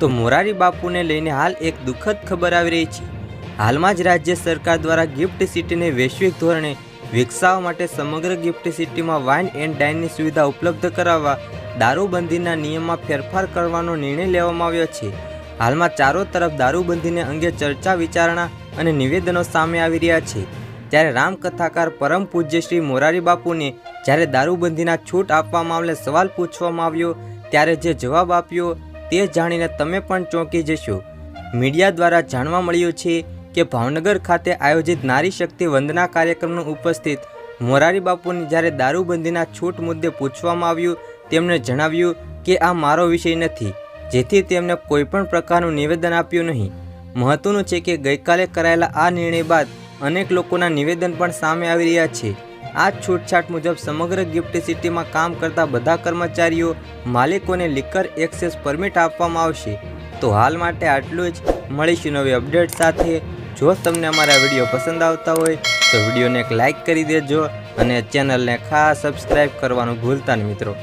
તો મોરારી બાપુને લઈને હાલ એક દુઃખદ ખબર આવી રહી છે. હાલમાં જ રાજ્ય સરકાર દ્વારા ગિફ્ટ સિટીને વૈશ્વિક ધોરણે વિકસાવવા માટે સમગ્ર ગિફ્ટ સિટીમાં વાઇન એન્ડ ડાઇનની સુવિધા ઉપલબ્ધ કરાવવા દારૂબંધીના નિયમમાં ફેરફાર કરવાનો નિર્ણય લેવામાં આવ્યો છે. હાલમાં ચારો તરફ દારૂબંધીને અંગે ચર્ચા, વિચારણા અને નિવેદનો સામે આવી રહ્યા છે. ત્યારે રામકથાકાર પરમ પૂજ્ય શ્રી મોરારી બાપુને જ્યારે દારૂબંધીના છૂટ આપવા મામલે સવાલ પૂછવામાં આવ્યો, ત્યારે જે જવાબ આપ્યો તે જાણીને તમે પણ ચોંકી જશો. મીડિયા દ્વારા જાણવા મળ્યું છે કે ભાવનગર ખાતે આયોજિત નારી શક્તિ વંદના કાર્યક્રમનું ઉપસ્થિત મોરારી બાપુને જ્યારે દારૂબંધીના છૂટ મુદ્દે પૂછવામાં આવ્યું, તેમણે જણાવ્યું કે આ મારો વિષય નથી, જેથી તેમને કોઈપણ પ્રકારનું નિવેદન આપ્યું નહીં. મહત્વનું છે કે ગઈકાલે કરાયેલા આ નિર્ણય બાદ અનેક લોકોના નિવેદન પણ સામે આવી રહ્યા છે. આ છૂટછાટ મુજબ સમગ્ર ગિફ્ટ સિટીમાં કામ કરતા બધા કર્મચારીઓ માલિકોને લિકર એક્સેસ પરમિટ આપવામાં આવશે. તો હાલ માટે આટલું જ. મળીશું નવી અપડેટ સાથે. જો તમને અમારા વીડિયો પસંદ આવતા હોય, તો વિડીયોને એક લાઇક કરી દેજો અને ચેનલને ખાસ સબસ્ક્રાઈબ કરવાનું ભૂલતા નહીં મિત્રો.